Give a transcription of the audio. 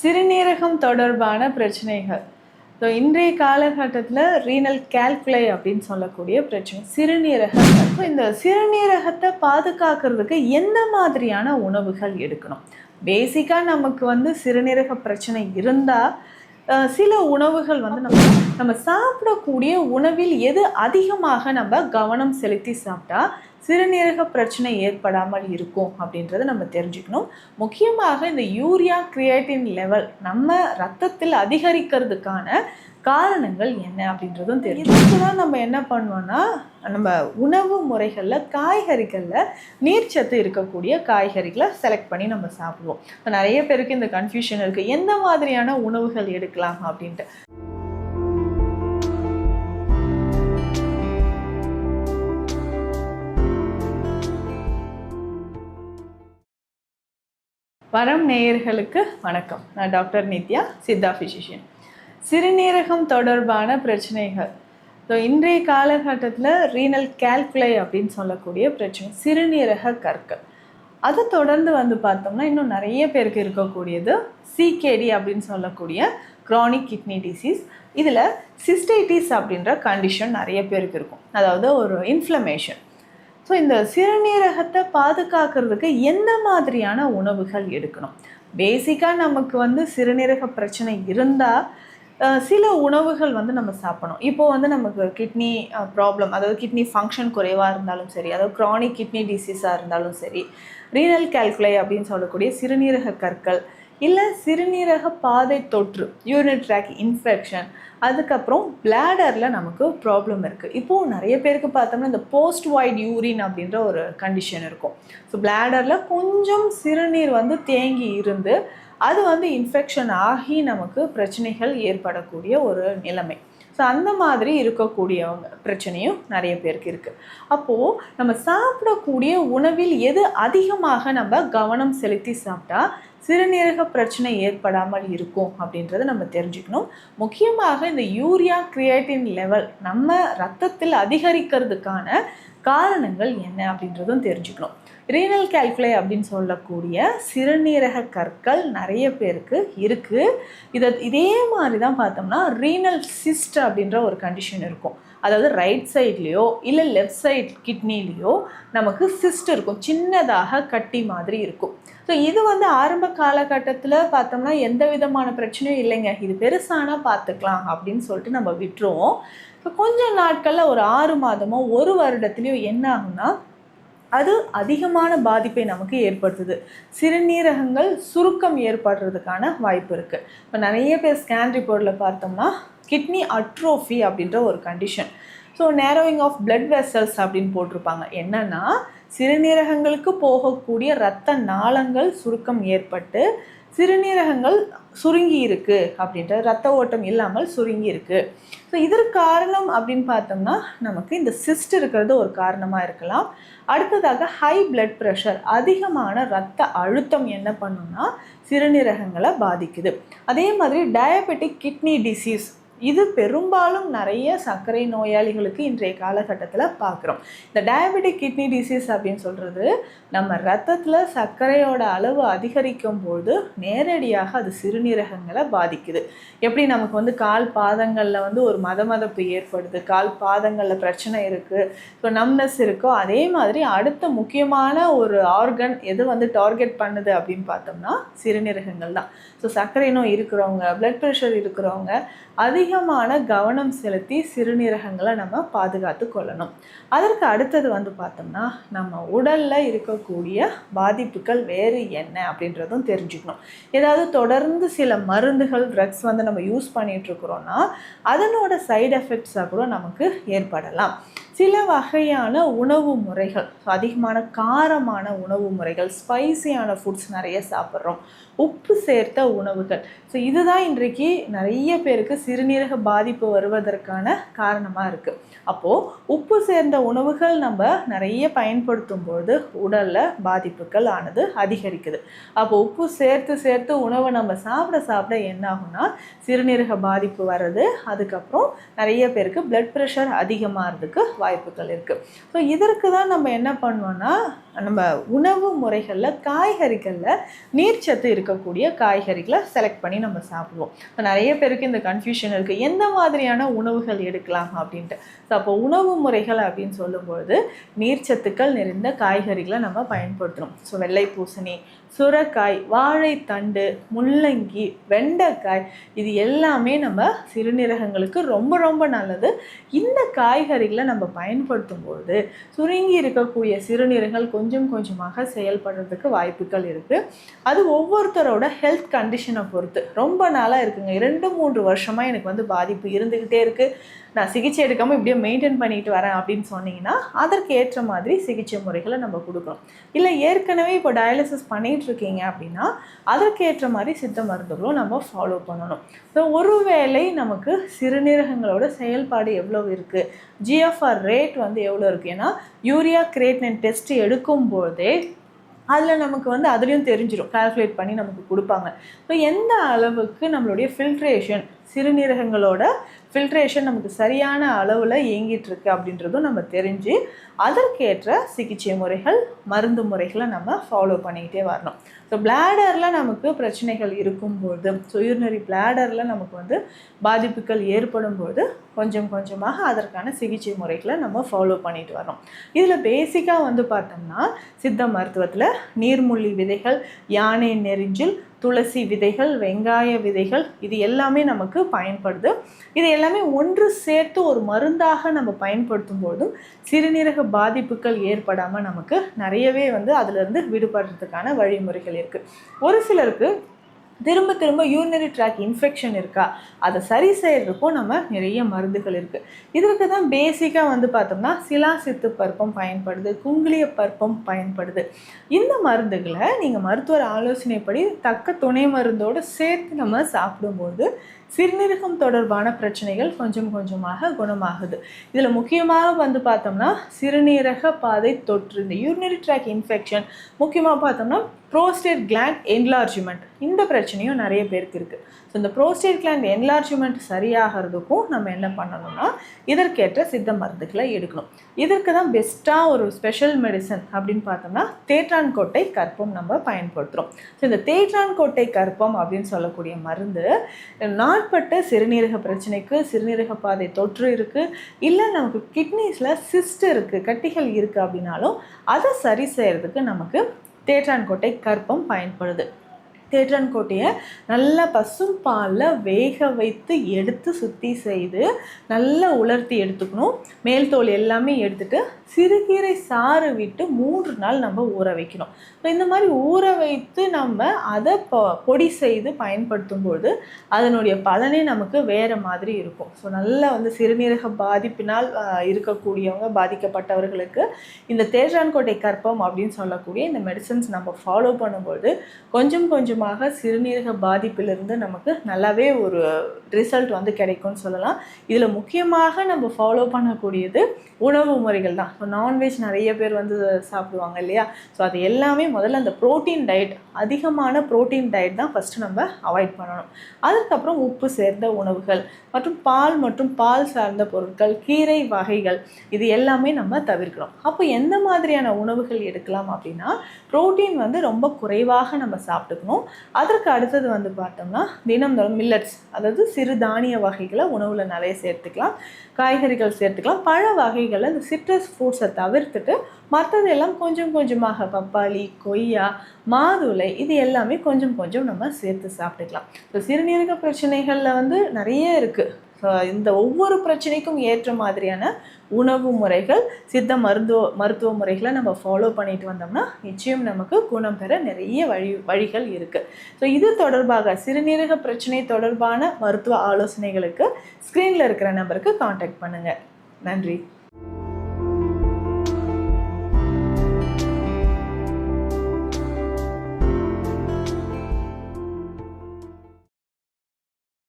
சிறுநீரகம் தொடர்பான பிரச்சனைகள். ஸோ இன்றைய காலகட்டத்தில் ரீனல் கேல்குலை அப்படின்னு சொல்லக்கூடிய பிரச்சனை சிறுநீரகம். ஸோ இந்த சிறுநீரகத்தை பாதுகாக்கிறதுக்கு எந்த மாதிரியான உணவுகள் எடுக்கணும்? பேசிக்காக நமக்கு வந்து சிறுநீரக பிரச்சனை இருந்தால் சில உணவுகள் வந்து நம்ம நம்ம சாப்பிடக்கூடிய உணவில் எது அதிகமாக நம்ம கவனம் செலுத்தி சாப்பிட்டா சிறுநீரக பிரச்சனை ஏற்படாமல் இருக்கும் அப்படின்றத நம்ம தெரிஞ்சுக்கணும். முக்கியமாக இந்த யூரியா கிரியேட்டின் லெவல் நம்ம ரத்தத்தில் அதிகரிக்கிறதுக்கான காரணங்கள் என்ன அப்படின்றதும் தெரியும் இதுக்கு நம்ம என்ன பண்ணுவோம்னா நம்ம உணவு முறைகளில் காய்கறிகளில் நீர்ச்சத்து இருக்கக்கூடிய காய்கறிகளை செலக்ட் பண்ணி நம்ம சாப்பிடுவோம். இப்போ நிறைய பேருக்கு இந்த கன்ஃபியூஷன் இருக்குது எந்த மாதிரியான உணவுகள் எடுக்கலாம் அப்படின்ட்டு. வரம் நேயர்களுக்கு வணக்கம். நான் டாக்டர் நித்யா சித்தா ஃபிசிஷியன் சிறுநீரகம் தொடர்பான பிரச்சனைகள். ஸோ இன்றைய காலகட்டத்தில் ரீனல் கேல்குலை அப்படின்னு சொல்லக்கூடிய பிரச்சனை சிறுநீரக கற்கள். அதை தொடர்ந்து வந்து பார்த்தோம்னா இன்னும் நிறைய பேருக்கு இருக்கக்கூடியது சிகேடி அப்படின்னு சொல்லக்கூடிய க்ரானிக் கிட்னி டிசீஸ் இதில் சிஸ்டைட்டிஸ் அப்படின்ற கண்டிஷன் நிறைய பேருக்கு இருக்கும். அதாவது ஒரு இன்ஃப்ளமேஷன் ஸோ இந்த சிறுநீரகத்தை பாதுகாக்கிறதுக்கு எந்த மாதிரியான உணவுகள் எடுக்கணும்? பேசிக்காக நமக்கு வந்து சிறுநீரக பிரச்சனை இருந்தால் சில உணவுகள் வந்து நம்ம சாப்பிடணும். இப்போ வந்து நமக்கு கிட்னி ப்ராப்ளம் அதாவது கிட்னி ஃபங்க்ஷன் குறைவாக இருந்தாலும் சரி அதாவது க்ரானிக் கிட்னி டிசீஸாக இருந்தாலும் சரி ரீனல் கேல்குலை அப்படின்னு சொல்லக்கூடிய சிறுநீரக கற்கள் இல்லை சிறுநீரக பாதை தொற்று யூரின் ட்ராக் இன்ஃபெக்ஷன் அதுக்கப்புறம் பிளாடரில் நமக்கு ப்ராப்ளம் இருக்குது இப்போது நிறைய பேருக்கு பார்த்தோம்னா இந்த போஸ்ட் வைட் யூரின் அப்படின்ற ஒரு கண்டிஷன் இருக்கும். ஸோ பிளாடரில் கொஞ்சம் சிறுநீர் வந்து தேங்கி இருந்து அது வந்து இன்ஃபெக்ஷன் ஆகி நமக்கு பிரச்சனைகள் ஏற்படக்கூடிய ஒரு நிலைமை. ஸோ அந்த மாதிரி இருக்கக்கூடியவங்க பிரச்சனையும் நிறைய பேருக்கு இருக்குது அப்போது நம்ம சாப்பிடக்கூடிய உணவில் எது அதிகமாக நம்ம கவனம் செலுத்தி சாப்பிட்டா சிறுநீரக பிரச்சனை ஏற்படாமல் இருக்கும் அப்படின்றத நம்ம தெரிஞ்சுக்கணும். முக்கியமாக இந்த யூரியா கிரியேட்டின் லெவல் நம்ம ரத்தத்தில் அதிகரிக்கிறதுக்கான காரணங்கள் என்ன அப்படின்றதும் தெரிஞ்சுக்கணும். ரீனல் கேல்குலை அப்படின்னு சொல்லக்கூடிய சிறுநீரக கற்கள் நிறைய பேருக்கு இருக்குது இதை இதே மாதிரி தான் பார்த்தோம்னா ரீனல் சிஸ்ட் அப்படின்ற ஒரு கண்டிஷன் இருக்கும். அதாவது ரைட் சைட்லேயோ இல்லை லெஃப்ட் சைட் கிட்னிலேயோ நமக்கு சிஸ்ட் இருக்கும். சின்னதாக கட்டி மாதிரி இருக்கும். ஸோ இது வந்து ஆரம்ப காலகட்டத்தில் பார்த்தோம்னா எந்த விதமான பிரச்சனையும் இல்லைங்க. இது பெருசானா பார்த்துக்கலாம் அப்படின்னு சொல்லிட்டு நம்ம விட்டுருவோம். இப்போ கொஞ்ச நாட்களில் ஒரு ஆறு மாதமோ ஒரு வருடத்துலேயோ என்ன ஆகும்னா அது அதிகமான பாதிப்பை நமக்கு ஏற்படுத்துது. சிறுநீரகங்கள் சுருக்கம் ஏற்படுறதுக்கான வாய்ப்பு இருக்குது இப்போ நிறைய பேர் ஸ்கேன் ரிப்போர்ட்டில் பார்த்தோம்னா கிட்னி அட்ரோஃபி அப்படின்ற ஒரு condition so narrowing of blood vessels அப்படின்னு போட்டிருப்பாங்க. என்னென்னா சிறுநீரகங்களுக்கு போகக்கூடிய இரத்த நாளங்கள் சுருக்கம் ஏற்பட்டு சிறுநீரகங்கள் சுருங்கி இருக்கு அப்படின்ற ரத்த ஓட்டம் இல்லாமல் சுருங்கி இருக்கு ஸோ இதற்கு காரணம் அப்படின்னு பார்த்தோம்னா நமக்கு இந்த சிஸ்ட் இருக்கிறது ஒரு காரணமாக இருக்கலாம். அடுத்ததாக ஹை பிளட் ப்ரெஷர் அதிகமான ரத்த அழுத்தம் என்ன பண்ணுன்னா சிறுநீரகங்களை பாதிக்குது. அதே மாதிரி டயபெட்டிக் கிட்னி டிசீஸ் இது பெரும்பாலும் நிறைய சர்க்கரை நோயாளிகளுக்கு இன்றைய காலகட்டத்தில் பார்க்குறோம் இந்த டயபெட்டிக் கிட்னி டிசீஸ் அப்படின்னு சொல்கிறது நம்ம ரத்தத்தில் சர்க்கரையோட அளவு அதிகரிக்கும் போது நேரடியாக அது சிறுநீரகங்களை பாதிக்குது. எப்படி நமக்கு வந்து கால் பாதங்களில் வந்து ஒரு மத மதப்பு ஏற்படுது கால் பாதங்களில் பிரச்சனை இருக்குது ஸோ நம்னஸ் இருக்கோ அதே மாதிரி அடுத்த முக்கியமான ஒரு ஆர்கன் எது வந்து டார்கெட் பண்ணுது அப்படின்னு பார்த்தோம்னா சிறுநீரகங்கள் தான். ஸோ சர்க்கரை நோய் இருக்கிறவங்க ப்ளட் ப்ரெஷர் இருக்கிறவங்க அதிகமான கவனம் செலுத்தி சிறுநீரகங்களை நம்ம பாதுகாத்து கொள்ளணும். அதற்கு அடுத்தது வந்து பார்த்தோம்னா நம்ம உடலில் இருக்கக்கூடிய பாதிப்புகள் வேறு என்ன அப்படின்றதும் தெரிஞ்சுக்கணும். ஏதாவது தொடர்ந்து சில மருந்துகள் ட்ரக்ஸ் வந்து நம்ம யூஸ் பண்ணிகிட்ருக்குறோன்னா அதனோட சைடு எஃபெக்ட்ஸாக கூட நமக்கு ஏற்படலாம். சில வகையான உணவு முறைகள் அதிகமான காரமான உணவு முறைகள் ஸ்பைசியான ஃபுட்ஸ் நிறைய சாப்பிட்றோம். உப்பு சேர்த்த உணவுகள். ஸோ இதுதான் இன்றைக்கு நிறைய பேருக்கு சிறுநீரக பாதிப்பு வருவதற்கான காரணமாக இருக்குது அப்போது உப்பு சேர்ந்த உணவுகள் நம்ம நிறைய பயன்படுத்தும் போது உடலில் பாதிப்புகள் ஆனது அதிகரிக்குது. அப்போ உப்பு சேர்த்து சேர்த்து உணவை நம்ம சாப்பிட சாப்பிட என்ன ஆகும்னா சிறுநீரக பாதிப்பு வர்றது அதுக்கப்புறம் நிறைய பேருக்கு பிளட் ப்ரெஷர் அதிகமாகிறதுக்கு வாய்ப்புகள் இருக்குது ஸோ இதற்கு தான் நம்ம என்ன பண்ணுவோன்னா நம்ம உணவு முறைகளில் காய்கறிகளில் நீர்ச்சத்து இருக்கக்கூடிய காய்கறிகளை செலக்ட் பண்ணி நம்ம சாப்பிடுவோம். இப்போ நிறைய பேருக்கு இந்த கன்ஃபியூஷன் இருக்குது எந்த மாதிரியான உணவுகள் எடுக்கலாம் அப்படின்ட்டு. ஸோ அப்போ உணவு முறைகள் அப்படின்னு சொல்லும்பொழுது நீர்ச்சத்துக்கள் நிறைந்த காய்கறிகளை நம்ம பயன்படுத்தணும் ஸோ வெள்ளை பூசணி சுரக்காய் வாழைத்தண்டு முள்ளங்கி வெண்டைக்காய் இது எல்லாமே நம்ம சிறுநீரகங்களுக்கு ரொம்ப ரொம்ப நல்லது. இந்த காய்கறிகளை நம்ம பயன்படுத்தும் பொழுது சுருங்கி இருக்கக்கூடிய சிறுநீரகங்கள் கொஞ்சம் கொஞ்சம் கொஞ்சமாக செயல்படுறதுக்கு வாய்ப்புகள் இருக்குது அது ஒவ்வொருத்தரோட ஹெல்த் கண்டிஷனை பொறுத்து. ரொம்ப நாளாக இருக்குங்க. இரண்டு மூன்று வருஷமாக எனக்கு வந்து பாதிப்பு இருந்துக்கிட்டே இருக்குது நான் சிகிச்சை எடுக்காமல் இப்படியே மெயின்டைன் பண்ணிட்டு வரேன் அப்படின்னு சொன்னீங்கன்னா அதற்கு ஏற்ற மாதிரி சிகிச்சை முறைகளை நம்ம கொடுக்குறோம் இல்லை ஏற்கனவே இப்போ டயாலிசிஸ் பண்ணிகிட்டு இருக்கீங்க அப்படின்னா அதற்கு ஏற்ற மாதிரி சித்த மருந்துகளும் நம்ம ஃபாலோ பண்ணணும். ஸோ ஒருவேளை நமக்கு சிறுநீரகங்களோட செயல்பாடு எவ்வளோ இருக்குது ஜிஎஃப்ஆர் ரேட் வந்து எவ்வளோ இருக்குது ஏன்னா யூரியா கிரேட்னின் டெஸ்ட் எடுக்கும்போதே அதில் நமக்கு வந்து அதுலேயும் தெரிஞ்சிடும் கால்குலேட் பண்ணி நமக்கு கொடுப்பாங்க. ஸோ எந்த அளவுக்கு நம்மளுடைய ஃபில்ட்ரேஷன் சிறுநீரகங்களோட ஃபில்ட்ரேஷன் நமக்கு சரியான அளவில் இயங்கிட்டு இருக்கு அப்படின்றதும் நம்ம தெரிஞ்சு அதற்கேற்ற சிகிச்சை முறைகள் மருந்து முறைகளை நம்ம ஃபாலோ பண்ணிக்கிட்டே வரணும். ஸோ பிளாடரில் நமக்கு பிரச்சனைகள் இருக்கும்போது ஸோ யூரினரி பிளாடரில் நமக்கு வந்து பாதிப்புகள் ஏற்படும் போது கொஞ்சம் கொஞ்சமாக அதற்கான சிகிச்சை முறைகளை நம்ம ஃபாலோ பண்ணிட்டு வரோம் இதில் பேசிக்காக வந்து பார்த்தோம்னா சித்த மருத்துவத்தில் நீர்மூழ்கி விதைகள் யானை நெறிஞ்சில் துளசி விதைகள் வெங்காய விதைகள் இது எல்லாமே நமக்கு பயன்படுது. இது எல்லாமே ஒன்று சேர்த்து ஒரு மருந்தாக நம்ம பயன்படுத்தும் போதும் சிறுநீரக பாதிப்புகள் ஏற்படாமல் நமக்கு நிறையவே வந்து அதிலிருந்து விடுபடுறதுக்கான வழிமுறைகள் இருக்குது ஒரு சிலருக்கு திரும்ப திரும்ப யூரினரி ட்ராக் இன்ஃபெக்ஷன் இருக்கா? அதை சரி செய்கிறதுக்கும் நம்ம நிறைய மருந்துகள் இருக்குது இதற்கு தான் பேசிக்காக வந்து பார்த்தோம்னா சிலா சித்து பருப்பம் பயன்படுது குங்குளிய பருப்பம் பயன்படுது. இந்த மருந்துகளை நீங்கள் மருத்துவர் ஆலோசனைப்படி தக்க துணை மருந்தோடு சேர்த்து நம்ம சாப்பிடும்போது சிறுநீரகம் தொடர்பான பிரச்சனைகள் கொஞ்சம் கொஞ்சமாக குணமாகுது. இதில் முக்கியமாக வந்து பார்த்தோம்னா சிறுநீரக பாதை தொற்று இந்த யூரினரி ட்ராக் இன்ஃபெக்ஷன் முக்கியமாக பார்த்தோம்னா ப்ரோஸ்டேட் கிளாண்ட் என்லார்ஜ்மெண்ட் இந்த பிரச்சனையும் நிறைய பேருக்கு இருக்குது ஸோ இந்த ப்ரோஸ்டேட் கிளாண்ட் என்லார்ஜ்மெண்ட் சரியாகிறதுக்கும் நம்ம என்ன பண்ணணும்னா இதற்கேற்ற சித்த மருந்துகளை எடுக்கணும். இதற்கு தான் பெஸ்ட்டாக ஒரு ஸ்பெஷல் மெடிசன் அப்படின்னு பார்த்தோம்னா தேற்றான்கோட்டை கற்பம் நம்ம பயன்படுத்துகிறோம் ஸோ இந்த தேற்றான்கோட்டை கற்பம் அப்படின்னு சொல்லக்கூடிய மருந்து நான் நாட்பட்ட சிறுநீரக பிரச்சனைக்கு சிறுநீரக பாதை தொற்று இருக்குது இல்லை நமக்கு கிட்னிஸில் சிஸ்ட் இருக்குது கட்டிகள் இருக்குது அப்படின்னாலும் அதை சரி செய்கிறதுக்கு நமக்கு தேற்றான்கோட்டை கற்பம் பயன்படுது. தேற்றன்கோட்டையை நல்லா பசும் பாலில் வேக வைத்து எடுத்து சுத்தி செய்து நல்லா உலர்த்தி எடுத்துக்கணும். மேல் தோல் எல்லாமே எடுத்துட்டு சிறுகீரை சாறு விட்டு மூன்று நாள் நம்ம ஊற வைக்கணும். ஸோ இந்த மாதிரி ஊற வைத்து நம்ம அதை பொடி செய்து பயன்படுத்தும்போது அதனுடைய பலனே நமக்கு வேறு மாதிரி இருக்கும். ஸோ நல்லா வந்து சிறுநீரக பாதிப்பினால் இருக்கக்கூடியவங்க பாதிக்கப்பட்டவர்களுக்கு இந்த தேற்றான்கோட்டை கற்பம் அப்படின்னு சொல்லக்கூடிய இந்த மெடிசன்ஸ் நம்ம ஃபாலோ பண்ணும்போது கொஞ்சம் கொஞ்சமாக சிறுநீரக பாதிப்பிலிருந்து நமக்கு நல்லாவே ஒரு ரிசல்ட் வந்து கிடைக்கும்னு சொல்லலாம். இதில் முக்கியமாக நம்ம ஃபாலோ பண்ணக்கூடியது உணவு முறைகள் தான். ஸோ நான்வெஜ் நிறைய பேர் வந்து சாப்பிடுவாங்க இல்லையா? ஸோ அது எல்லாமே முதல்ல அந்த ப்ரோட்டீன் டயட் அதிகமான ப்ரோட்டீன் டயட் தான் ஃபஸ்ட்டு நம்ம அவாய்ட் பண்ணணும். அதுக்கப்புறம் உப்பு சேர்ந்த உணவுகள் மற்றும் பால் மற்றும் பால் சார்ந்த பொருட்கள் கீரை வகைகள் இது எல்லாமே நம்ம தவிர்க்கணும். அப்போ எந்த மாதிரியான உணவுகள் எடுக்கலாம் அப்படின்னா ப்ரோட்டீன் வந்து ரொம்ப குறைவாக நம்ம சாப்பிட்டுக்கணும். அதற்கு அடுத்தது வந்து பார்த்தோம்னா தினம்தோறும் மில்லட்ஸ் அதாவது சிறு தானிய வகைகளை உணவில் நிறைய சேர்த்துக்கலாம் காய்கறிகள் சேர்த்துக்கலாம். பழ வகைகளை இந்த சிட்ரஸ் ஃப்ரூட்ஸை தவிர்த்துட்டு மற்றதெல்லாம் கொஞ்சம் கொஞ்சமாக பப்பாளி கொய்யா மாதுளை இது எல்லாமே கொஞ்சம் கொஞ்சம் நம்ம சேர்த்து சாப்பிட்டுக்கலாம். இப்போ சிறுநீரக பிரச்சனைகளில் வந்து நிறைய இருக்குது இந்த ஒவ்வொரு பிரச்சனைக்கும் ஏற்ற மாதிரியான உணவு முறைகள் சித்த மருத்துவ மருத்துவ முறைகளை நம்ம ஃபாலோ பண்ணிட்டு வந்தோம்னா நிச்சயம் நமக்கு குணம் பெற நிறைய வழி வழிகள் இருக்குது ஸோ இது தொடர்பாக சிறுநீரக பிரச்சனை தொடர்பான மருத்துவ ஆலோசனைகளுக்கு ஸ்க்ரீனில் இருக்கிற நம்பருக்கு காண்டாக்ட் பண்ணுங்கள் நன்றி.